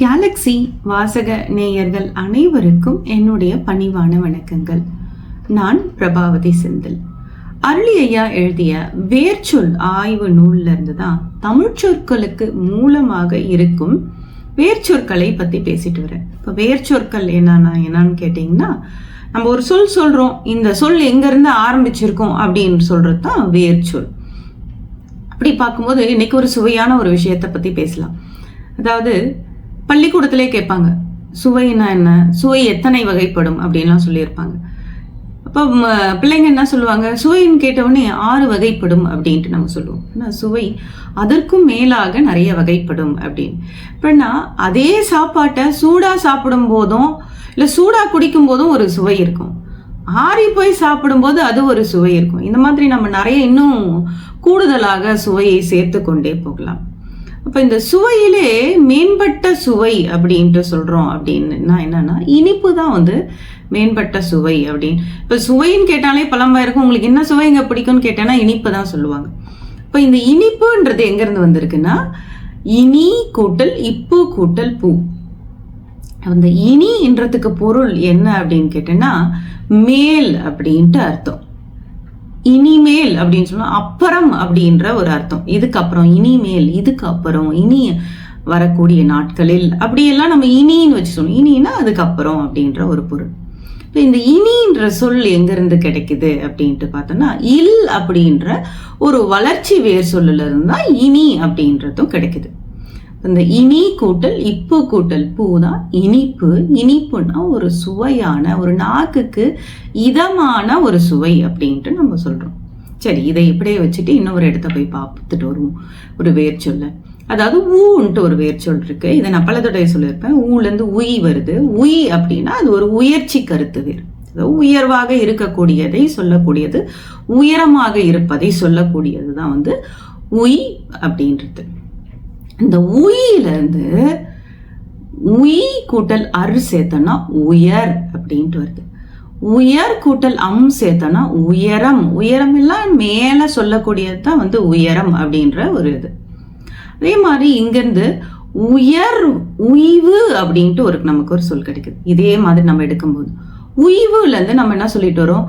Galaxy வாசக நேயர்கள் அனைவருக்கும் என்னுடைய பணிவான வணக்கங்கள். நான் பிரபாவதி செந்தில். அருளி ஐயா எழுதிய வேர்ச்சொல் ஆய்வு நூல்ல இருந்து தான் தமிழ் சொற்களுக்கு மூலமாக இருக்கும் வேர்ச்சொற்களை பத்தி பேசிட்டு வரேன். இப்போ வேர்ச்சொற்கள் என்னன்னா என்னன்னு கேட்டிங்கன்னா நம்ம ஒரு சொல் சொல்றோம் இந்த சொல் எங்க இருந்து ஆரம்பிச்சிருக்கோம் அப்படின்னு சொல்றது தான் வேர்ச்சொல். அப்படி பார்க்கும்போது இன்னைக்கு ஒரு சுவையான ஒரு விஷயத்தை பத்தி பேசலாம். அதாவது பள்ளிக்கூடத்திலே கேட்பாங்க. சுவைனா என்ன? சுவை எத்தனை வகைப்படும்? அப்படின்லாம் சொல்லியிருப்பாங்க. அப்போ பிள்ளைங்க என்ன சொல்லுவாங்க? சுவைன்னு கேட்டவுடனே ஆறு வகைப்படும் அப்படின்ட்டு நம்ம சொல்லுவோம். ஏன்னா சுவை அதற்கும் மேலாக நிறைய வகைப்படும் அப்படின்னு. இப்படின்னா அதே சாப்பாட்டை சூடாக சாப்பிடும் போதும் இல்லை சூடாக குடிக்கும் போதும் ஒரு சுவை இருக்கும். ஆறி போய் சாப்பிடும்போது அது ஒரு சுவை இருக்கும். இந்த மாதிரி நம்ம நிறைய இன்னும் கூடுதலாக சுவையை சேர்த்து கொண்டே போகலாம். அப்போ இந்த சுவையிலே மேம்பட்ட சுவை அப்படின்ட்டு சொல்றோம் அப்படின்னா என்னன்னா இனிப்பு தான் வந்து மேம்பட்ட சுவை அப்படின்னு. இப்ப சுவைன்னு கேட்டாலே பழம்பா இருக்கும். உங்களுக்கு என்ன சுவை இங்கே பிடிக்கும்னு கேட்டேன்னா இனிப்பு தான் சொல்லுவாங்க. இப்போ இந்த இனிப்புன்றது எங்கேருந்து வந்திருக்குன்னா இனி கூட்டல் இப்பு கூட்டல் பூ. அந்த இனின்றதுக்கு பொருள் என்ன அப்படின்னு கேட்டேன்னா மேல் அப்படின்ட்டு அர்த்தம். இனிமேல் அப்படின்னு சொன்னா அப்புறம் அப்படின்ற ஒரு அர்த்தம். இதுக்கு அப்புறம் இனிமேல் இதுக்கு அப்புறம் இனி வரக்கூடிய நாட்களில் அப்படியெல்லாம் நம்ம இனின்னு வச்சு சொல்லணும். இனின்னா அதுக்கப்புறம் அப்படின்ற ஒரு பொருள். இப்போ இந்த இனின்ற சொல் எங்கேருந்து கிடைக்குது அப்படின்ட்டு பார்த்தோம்னா இல் அப்படின்ற ஒரு வளர்ச்சி வேர் சொல்லுல தான் இனி அப்படின்றதும் கிடைக்குது. இந்த இனி கூட்டல் இப்பு கூட்டல் பூ தான் இனிப்பு. இனிப்புனா ஒரு சுவையான ஒரு நாக்குக்கு இதமான ஒரு சுவை அப்படின்ட்டு நம்ம சொல்றோம். சரி இதை இப்படியே வச்சுட்டு இன்னொரு இடத்த போய் பார்த்துட்டு வருவோம். ஒரு வேர்ச்சொல்ல அதாவது ஊன்ட்டு ஒரு வேர்ச்சொல் இருக்கு. இதை நான் பல தடவை சொல்லியிருப்பேன். ஊலேருந்து உய் வருது. உய் அப்படின்னா அது ஒரு உயர்ச்சி கருத்து வேர். அதாவது உயர்வாக இருக்கக்கூடியதை சொல்லக்கூடியது உயரமாக இருப்பதை சொல்லக்கூடியது தான் வந்து உய் அப்படின்றது. இந்த உயிலிருந்து உய் கூட்டல் அரு சேர்த்தனா உயர் அப்படின்ட்டு வருது. உயர் கூட்டல் அம் சேர்த்தனா உயரம். உயரம் எல்லாம் மேல சொல்லக்கூடியது தான் வந்து உயரம் அப்படின்ற ஒரு இது. அதே மாதிரி இங்கேருந்து உயர் உய்வு அப்படின்ட்டு ஒரு நமக்கு ஒரு சொல் கிடைக்குது. இதே மாதிரி நம்ம எடுக்கும்போது. உய்வுலேருந்து நம்ம என்ன சொல்லிட்டு வரோம்?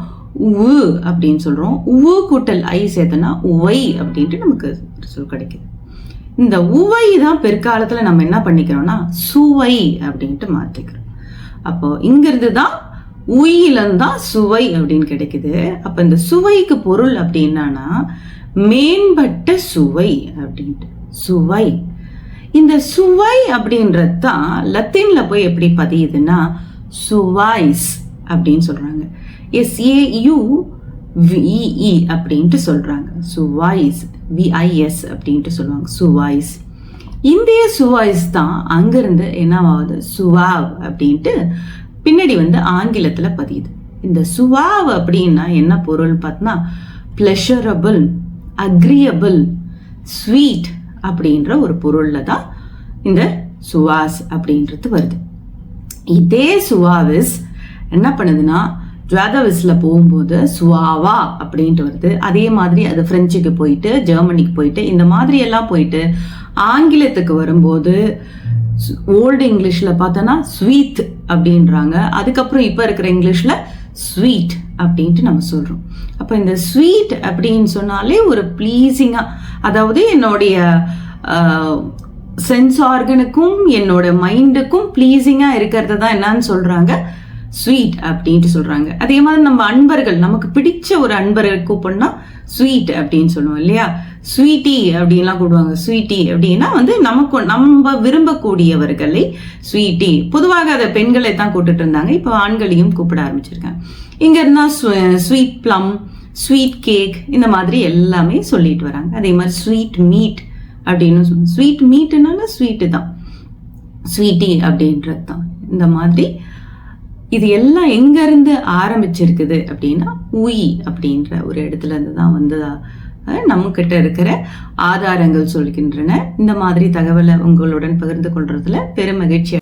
உ அப்படின்னு சொல்கிறோம் உ கூட்டல் ஐ சேர்த்தனா உவை அப்படின்ட்டு நமக்கு ஒரு சொல் கிடைக்குது. இந்த உவை தான் பிற்காலத்தில் நம்ம என்ன பண்ணிக்கிறோம்னா சுவை அப்படின்ட்டு மாற்றிக்கிறோம் அப்போ இங்கிருந்து தான் உயிலிருந்து தான் சுவை அப்படின்னு கிடைக்குது. அப்போ இந்த சுவைக்கு பொருள் அப்படின்னா மேம்பட்ட சுவை அப்படின்ட்டு. சுவை. இந்த சுவை அப்படின்றது தான் லத்தீன்ல போய் எப்படி பதியுதுன்னா சுவைஸ் அப்படின்னு சொல்றாங்க. எஸ்ஏயு விஇ அப்படின்ட்டு சொல்றாங்க. சுவாய்ஸ் விஐஎஸ் அப்படின்ட்டு சொல்லுவாங்க. சுவாய்ஸ் இந்திய சுவாய்ஸ் தான் அங்கிருந்து என்னவாகுது? சுவாவ் அப்படின்ட்டு பின்னாடி வந்து ஆங்கிலத்தில் பதியுது. இந்த சுவாவ் அப்படின்னா என்ன பொருள்? பார்த்தோன்னா பிளஷரபிள் அக்ரியபிள் ஸ்வீட் அப்படின்ற ஒரு பொருள்ல தான் இந்த சுவாஸ் அப்படின்றது வருது. இதே சுவாவிஸ் என்ன பண்ணுதுன்னா ஜுவாதவிஸில் போகும்போது சுவாவா அப்படின்ட்டு வருது. அதே மாதிரி அது ஃப்ரெஞ்சுக்கு போயிட்டு ஜெர்மனிக்கு போயிட்டு இந்த மாதிரி எல்லாம் போயிட்டு ஆங்கிலத்துக்கு வரும்போது ஓல்டு இங்கிலீஷில் பார்த்தோன்னா ஸ்வீத் அப்படின்றாங்க. அதுக்கப்புறம் இப்போ இருக்கிற இங்கிலீஷில் ஸ்வீட் அப்படின்ட்டு நம்ம சொல்கிறோம் அப்போ இந்த ஸ்வீட் அப்படின்னு சொன்னாலே ஒரு ப்ளீஸிங்காக அதாவது என்னுடைய சென்ஸ் ஆர்கனுக்கும் என்னோட மைண்டுக்கும் ப்ளீஸிங்காக இருக்கிறது தான் என்னன்னு சொல்கிறாங்க ஸ்வீட் அப்படின்ட்டு சொல்கிறாங்க அதே மாதிரி நம்ம அன்பர்கள் நமக்கு பிடிச்ச ஒரு அன்பரை கூப்பிடணும் ஸ்வீட் அப்படின்னு சொல்லுவோம் இல்லையா? ஸ்வீட்டி அப்படின்லாம் கூடுவாங்க ஸ்வீட்டி அப்படின்னா வந்து நமக்கு நம்ம விரும்பக்கூடியவர்களை ஸ்வீட்டி பொதுவாக அதை பெண்களை தான் கூப்பிட்டு இருந்தாங்க. இப்போ ஆண்களையும் கூப்பிட ஆரம்பிச்சிருக்காங்க. இங்கே இருந்தால் ஸ்வீட் ப்ளம் ஸ்வீட் கேக் இந்த மாதிரி எல்லாமே சொல்லிட்டு வராங்க. அதே மாதிரி ஸ்வீட் மீட் அப்படின்னு ஸ்வீட் மீட்டுனால ஸ்வீட்டு தான். ஸ்வீட்டி அப்படின்றது தான் இந்த மாதிரி இது எல்லாம் எங்கேருந்து ஆரம்பிச்சிருக்குது அப்படின்னா உயி அப்படின்ற ஒரு இடத்துல இருந்து தான் வந்ததா நம்மக்கிட்ட இருக்கிற ஆதாரங்கள் சொல்கின்றன. இந்த மாதிரி தகவலை உங்களுடன் பகிர்ந்து கொள்றதுல பெரும் மகிழ்ச்சி.